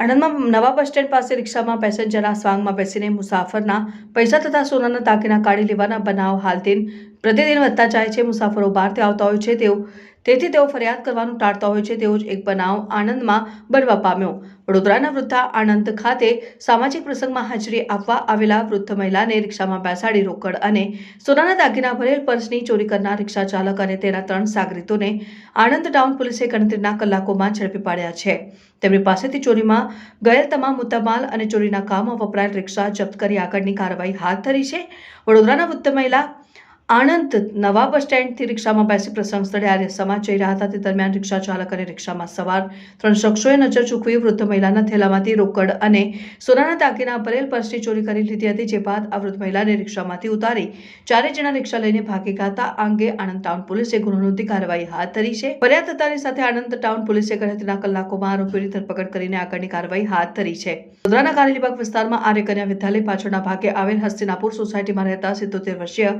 આણંદમાં નવા bus stand પાસે રિક્ષામાં પેસેન્જરના સ્વાંગમાં બેસીને મુસાફરના પૈસા તથા સોનાના તાકીના કાઢી લેવાના બનાવ હાલ દિન પ્રતિદિન વધતા જાય છે. મુસાફરો બહારથી આવતા હોય છે. તેઓ તેથી તેઓ ફરિયાદ કરવાનું ટાળતા હોય છે તેવો જ એક બનાવ આણંદમાં બનવા પામ્યો. વડોદરાના વૃદ્ધા આણંદ ખાતે સામાજિક પ્રસંગમાં હાજરી આપવા આવેલા વૃદ્ધ મહિલાને રિક્ષામાં બેસાડી રોકડ અને સોનાના દાગીના ભરેલ પર્સની ચોરી કરનાર રિક્ષા ચાલક અને તેના ત્રણ સાગરીતોને આણંદ ટાઉન પોલીસે ગણતરીના કલાકોમાં ઝડપી પાડ્યા છે. તેમની પાસેથી ચોરીમાં ગયેલ તમામ મુદ્દામાલ અને ચોરીના કામમાં વપરાયેલ રિક્ષા જપ્ત કરી આગળની કાર્યવાહી હાથ ધરી છે. વડોદરાના વૃદ્ધ મહિલા આણંદ નવા બસ સ્ટેન્ડથી રિક્ષામાં બેસી પ્રસંગ સ્થળે આર્ય સમાજ જઈ રહ્યા હતા. તે દરમિયાન રિક્ષા ચાલક અને રિક્ષામાં સવાર ત્રણ શખ્સોએ નજર ચૂકવી વૃદ્ધ મહિલાના થેલામાંથી રોકડ અને સોનાના દાગીના ભરેલ પર્સની ચોરી કરી લીધી હતી, જે બાદ આ વૃદ્ધ મહિલાને રિક્ષામાંથી ઉતારી ચારે જણા રિક્ષા લઈને ભાગી ગયા હતા. આ અંગે આણંદ ટાઉન પોલીસે ગુનો નોંધી કાર્યવાહી હાથ ધરી છે. ફરિયાદ થતાની સાથે આણંદ ટાઉન પોલીસે ગણતરીના કલાકોમાં આરોપીની ધરપકડ કરીને આગળની કાર્યવાહી હાથ ધરી છે. વડોદરાના કારેલીબાગ વિસ્તારમાં આર્ય કન્યા વિદ્યાલય પાછળના ભાગે આવેલ હસ્તિનાપુર સોસાયટીમાં રહેતા સિત્તોતેર વર્ષીય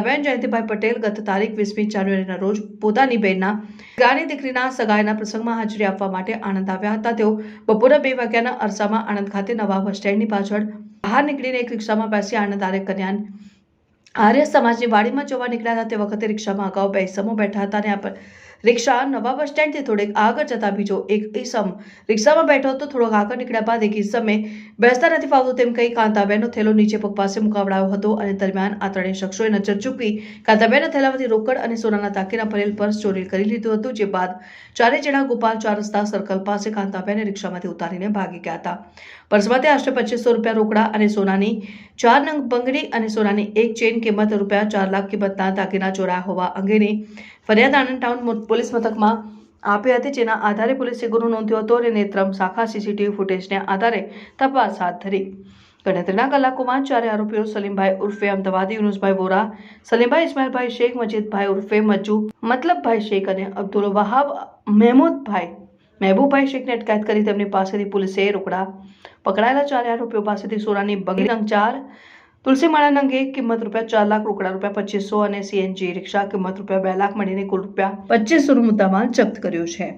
કાંતાબેન જયંતિભાઈ પટેલ ગત તારીખ વીસમી જાન્યુઆરીના રોજ પોતાની બહેનના ગાની દીકરીના સગાઈના પ્રસંગમાં હાજરી આપવા માટે આણંદ આવ્યા હતા. તેઓ બપોરે બે વાગ્યાના અરસામાં આણંદ ખાતે નવા બસ સ્ટેન્ડની પાછળ બહાર નીકળીને એક રિક્ષામાં બેસી આણંદ આર્ય કન્યાન આર્ય સમાજની વાડીમાં જવા નીકળ્યા હતા. તે વખતે રિક્ષામાં અગાઉ બે સમૂહ બેઠા હતા અને આ રિક્ષા નવા બસ સ્ટેન્ડથી થોડેક આગળ જતા બીજો એક ઈસમ. રિક્ષામાં બેઠો હતો થોડોક આગળ નીકળ્યા બાદ એક ઈસમે બેસતા નથી ફાવતું તેમ કહી કાંતાબેનનો થેલો નીચે પગ પાસે મુકાવડાયો હતો અને દરમિયાન આ ત્રણેય શખ્સોએ નજર ચૂકવી. કાંતાબેનના થેલામાંથી રોકડ અને સોનાના તાકીના ભરેલ પર્સ ચોરી કરી લીધું હતું, જે બાદ ચારે જણા ગોપાલ ચાર રસ્તા સર્કલ પાસે કાંતાબેને રિક્ષામાંથી ઉતારીને ભાગી ગયા હતા. પર્સમાંથી આશરે પચીસો રૂપિયા રોકડા અને સોનાની ચાર નંગ બંગડી અને સોનાની એક ચેન કિંમત રૂપિયા ચાર લાખ કિંમતના દાગીના ચોરાયા હોવા અંગેની ફરિયાદ આણંદ ટાઉન પોલીસ મથકમાં આપી હતી, જેના આધારે પોલીસે ગુનો નોંધ્યો હતો અને નેત્રમ શાખા સીસીટીવી ફૂટેજને આધારે તપાસ હાથ ધરી. ગણતરીના કલાકોમાં ચારે આરોપીઓ સલીમભાઈ ઉર્ફે અમદાવાદી, યુનુસભાઈ વોરા, સલીમભાઈ ઇસ્માઇલભાઈ શેખ, મજીદભાઈ ઉર્ફે મજ્જુ, મતલબભાઈ શેખ અને અબ્દુલ વહાબ, મહેમૂદભાઈ, મહેબૂબભાઈ શેખને અટકાયત કરી તેમની પાસેથી પોલીસે રોકડા પકડાયેલા ચારે આરોપીઓ પાસેથી સોનાની બંગડી નંગ ચાર તુલસીમાળા માળાના અંગે કિંમત રૂપિયા ચાર લાખ, રોકડા રૂપિયા પચીસો અને સીએનજી રિક્ષા કિંમત રૂપિયા બે લાખ મળીને કુલ રૂપિયા પચીસોનો મુદ્દામાલ જપ્ત કર્યો છે.